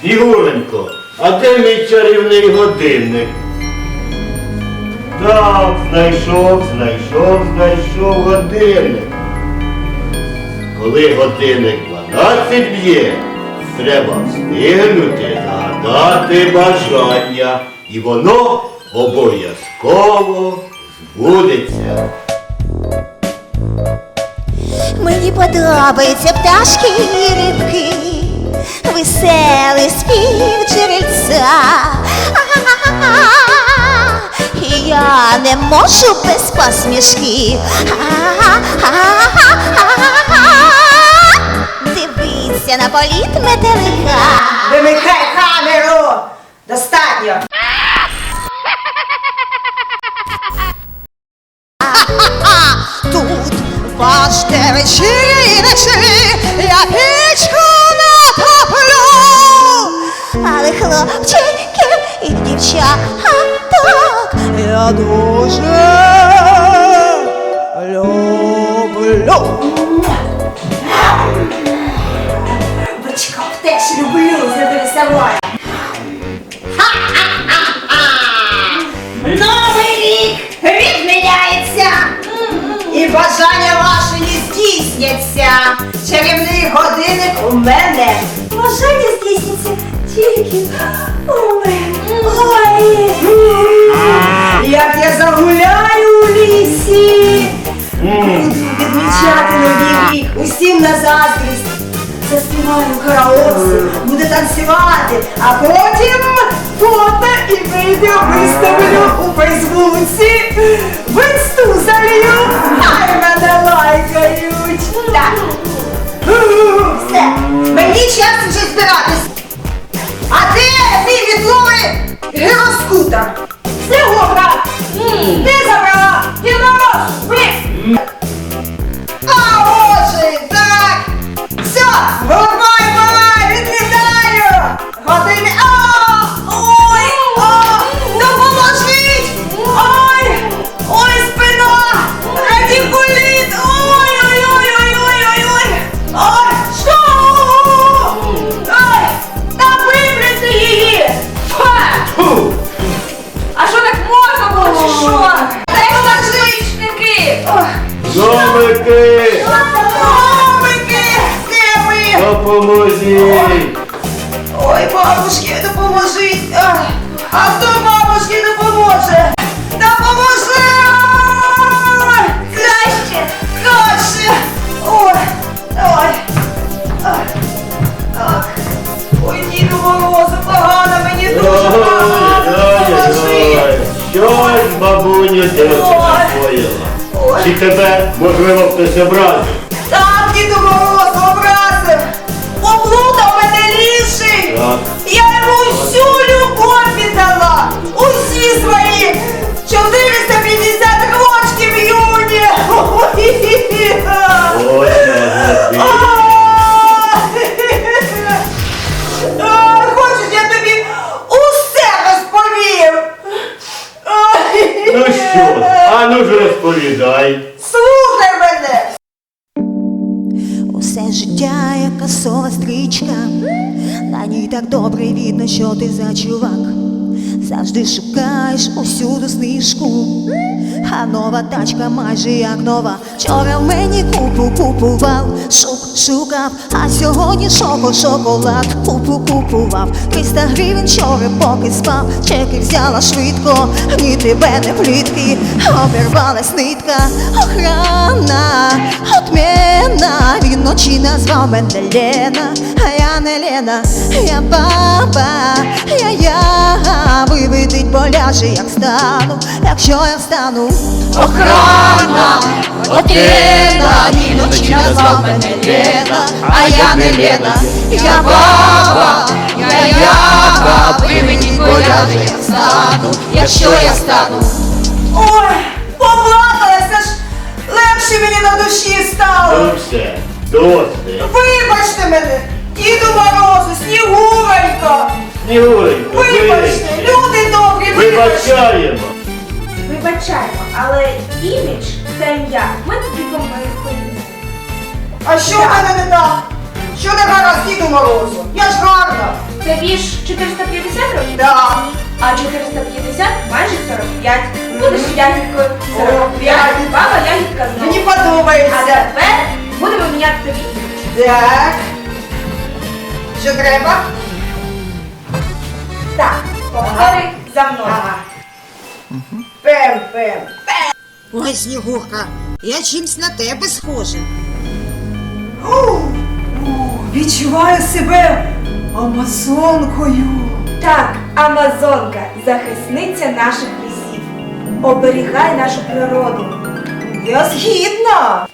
Снігуренько, а де мій чарівний годинник? Так, знайшов, знайшов, знайшов годинник. Коли годинник 12 б'є, треба встигнути загадати бажання. І воно обов'язково збудеться. Мені подобаються пташки і рибки, веселий спів джерельця. Я не можу без посмішки. А-а-а-а. На політ метелика. Вимикай камеру! Достатньо! Тут важте вечері ночі, я хлопчиків і дівчаток я дуже люблю. Бичков теж люблю задивися Новий рік відміняється! І бажання ваші не здійсняться! Чарівний годинник у мене! Бажання здійсняться тільки у! Ой! Як я загуляю у лісі! Буду відмічати новий рік усім на заздрість. Заспіваю караоке, буде танцювати, а потім фото і відео виставлю у Фейсбуці. В інсту залью, хай мене лайкають. Так. Все, мені час вже збиратись. Відловий гіроскутер? гора. Ти Домики! Домики! Де? Допоможіть! Ой, бабушки, допоможіть! А хто бабушки допоможе? Допоможи! Краще! Краще! Ой! Ой! Ах. Ой, діду морозу, погано, мені дуже погано! Допоможи! Щось бабуню тебе накоїла. Чи тебе, можливо, хтось образив? Розповідай. Слухай мене! Усе життя як касова стрічка, на ній так добре видно, що ти за чувак. Завжди шукаєш усюду знижку, а нова тачка майже як нова. Вчора в мені купу купував, шук шукав, а сьогодні шоко шоколад купу купував. 300 гривень вчора поки спав, чеки взяла швидко, ні тебе не плітки, обірвалась нитка, охрана, отмена, він ночі назвав мене Лена, а я не Лена, я баба, я я виведить поляже, як стану, якщо я встану. Охрана, отмена, він ночі назвав мене Лена, а я не Лена, я баба, я я виведить поляже, як стану, якщо я стану. Ой, поплакалася ж! Легше мені на душі стало! Ну все, досить. Вибачте мене, діду Морозу, Снігуренько! Снігуренько, вибачаємо. Вибачаємо, але імідж та ім'я ми тобі помилили. А що в мене не так? Що не гаразд діду Морозу? Я ж гарна! Тобі ж 450 років? Да. А 450 майже 45. Будеш ягідкою 45. Баба ягідка знову. Мені А подобається. тепер будемо міняти тобі. Так. Що треба? Так, повтори за мною. Ага. Пем, пем. Ой, Снігурка, я чимсь на тебе схожа. Відчуваю себе амазонкою. Так, Амазонка, захисниця наших лісів. Оберігай нашу природу. Я згідна.